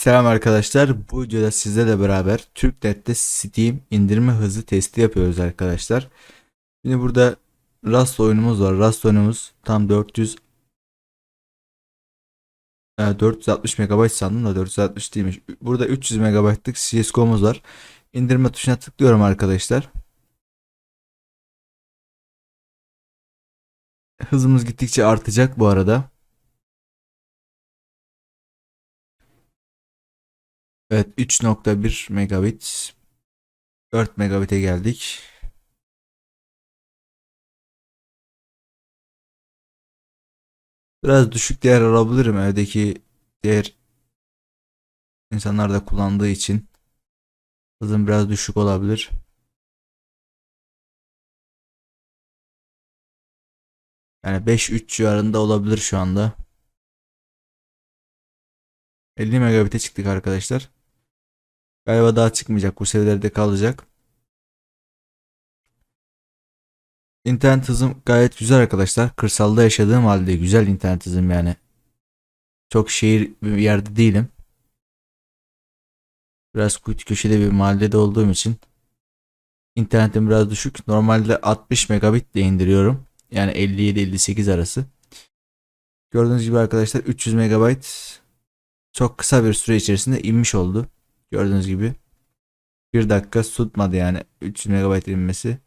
Selam arkadaşlar. Bu videoda sizlerle beraber TürkNet'te Steam indirme hızı testi yapıyoruz arkadaşlar. Şimdi burada Rust oyunumuz var. Rust oyunumuz tam 400 e, 460 MB sandım da 460 değilmiş. Burada 300 MB'lık CSGO'muz var. İndirme tuşuna tıklıyorum arkadaşlar. Hızımız gittikçe artacak bu arada. Evet 3.1 megabit 4 megabit'e geldik. Biraz düşük değer alabilirim evdeki diğer insanlar da kullandığı için. Hızım biraz düşük olabilir. Yani 5-3 civarında olabilir şu anda. 50 megabit'e çıktık arkadaşlar. Galiba daha çıkmayacak. Bu seviyelerde kalacak. İnternet hızım gayet güzel arkadaşlar. Kırsalda yaşadığım halde güzel internet hızım yani. Çok şehir bir yerde değilim. Biraz kuytu köşede bir mahallede olduğum için internetim biraz düşük. Normalde 60 megabit de indiriyorum. Yani 57-58 arası. Gördüğünüz gibi arkadaşlar 300 megabayt çok kısa bir süre içerisinde inmiş oldu. Gördüğünüz gibi. Bir dakika tutmadı yani 300 MB inmesi.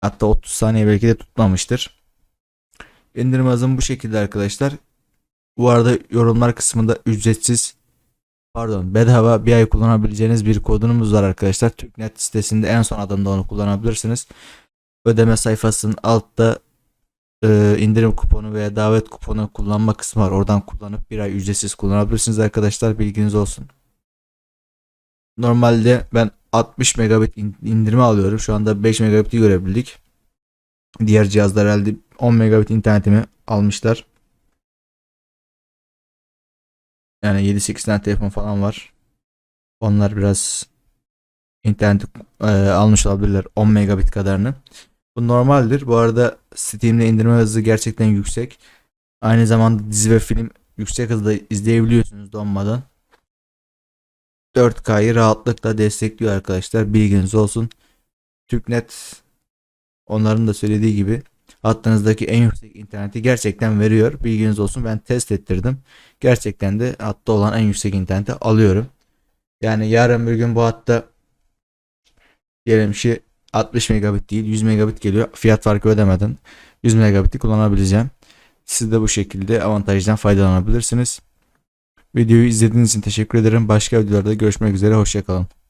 Hatta 30 saniye belki de tutmamıştır. İndirim hızım bu şekilde arkadaşlar. Bu arada yorumlar kısmında ücretsiz pardon bedava bir ay kullanabileceğiniz bir kodunumuz var arkadaşlar. Türknet sitesinde en son adımda onu kullanabilirsiniz. Ödeme sayfasının altta e, indirim kuponu veya davet kuponu kullanma kısmı var. Oradan kullanıp bir ay ücretsiz kullanabilirsiniz arkadaşlar. Bilginiz olsun. Normalde ben 60 megabit in- indirme alıyorum. Şu anda 5 megabit'i görebildik. Diğer cihazlar herhalde 10 megabit internetimi almışlar. Yani 7-8 tane telefon falan var. Onlar biraz interneti e, almış olabilirler 10 megabit kadarını. Bu normaldir. Bu arada Steam'de indirme hızı gerçekten yüksek. Aynı zamanda dizi ve film yüksek hızda izleyebiliyorsunuz donmadan. 4K'yı rahatlıkla destekliyor arkadaşlar. Bilginiz olsun. TürkNet onların da söylediği gibi hattınızdaki en yüksek interneti gerçekten veriyor. Bilginiz olsun. Ben test ettirdim. Gerçekten de hatta olan en yüksek interneti alıyorum. Yani yarın bir gün bu hatta diyelim ki 60 megabit değil 100 megabit geliyor. Fiyat farkı ödemeden 100 megabit'i kullanabileceğim. Siz de bu şekilde avantajdan faydalanabilirsiniz. Videoyu izlediğiniz için teşekkür ederim. Başka videolarda görüşmek üzere. Hoşçakalın.